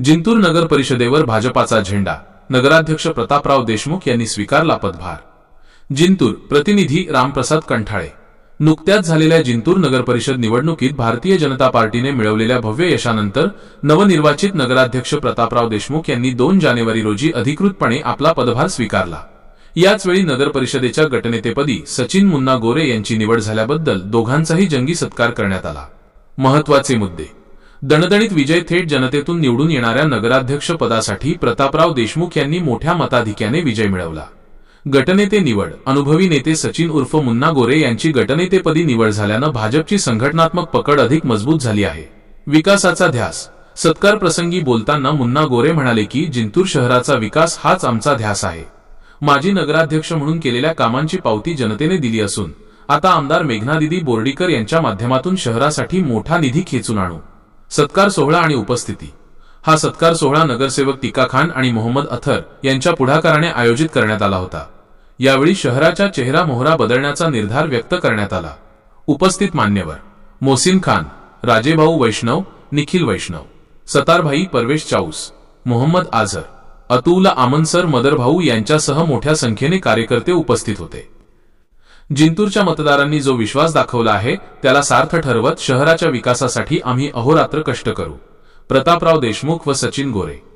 जिंतूर नगर परिषदेवर भाजपाचा झेंडा. नगराध्यक्ष प्रतापराव देशमुख यांनी स्वीकारला पदभार. जिंतूर प्रतिनिधी रामप्रसाद कंठाळे. नुकत्याच झालेल्या जिंतूर नगर परिषद निवडणुकीत भारतीय जनता पार्टीने मिळवलेल्या भव्य यशानंतर नवनिर्वाचित नगराध्यक्ष प्रतापराव देशमुख यांनी दोन जानेवारी रोजी अधिकृतपणे आपला पदभार स्वीकारला. याचवेळी नगर परिषदेच्या गटनेतेपदी सचिन मुन्ना गोरे यांची निवड झाल्याबद्दल दोघांचाही जंगी सत्कार करण्यात आला. महत्त्वाचे मुद्दे. दणदणीत विजय थेट जनतेतून निवडून येणाऱ्या नगराध्यक्ष पदासाठी प्रतापराव देशमुख यांनी मोठ्या मताधिक्याने विजय मिळवला. गटनेते निवड. अनुभवी नेते सचिन उर्फ मुन्ना गोरे यांची गटनेतेपदी निवड झाल्यानं भाजपची संघटनात्मक पकड अधिक मजबूत झाली आहे. विकासाचा ध्यास. सत्कार प्रसंगी बोलताना मुन्ना गोरे म्हणाले की जिंतूर शहराचा विकास हाच आमचा ध्यास आहे. माजी नगराध्यक्ष म्हणून केलेल्या कामांची पावती जनतेने दिली असून आता आमदार मेघनादिदी बोर्डीकर यांच्या माध्यमातून शहरासाठी मोठा निधी खेचून आणू. सत्कार सोहळा आणि उपस्थिती. हा सत्कार सोहळा नगरसेवक टीका खान आणि मोहम्मद अथर यांच्या पुढाकाराने आयोजित करण्यात आला होता. यावेळी शहराच्या चेहरा मोहरा बदलण्याचा निर्धार व्यक्त करण्यात आला. उपस्थित मान्यवर मोसिन खान राजेभाऊ वैष्णव निखिल वैष्णव सतारभाई परवेश चाऊस मोहम्मद आझर अतुल आमनसर मदरभाऊ यांच्यासह मोठ्या संख्येने कार्यकर्ते उपस्थित होते. जिंतूरच्या मतदारांनी जो विश्वास दाखवला आहे त्याला सार्थ ठरवत शहराच्या विकासासाठी आम्ही अहोरात्र कष्ट करू. प्रतापराव देशमुख व सचिन गोरे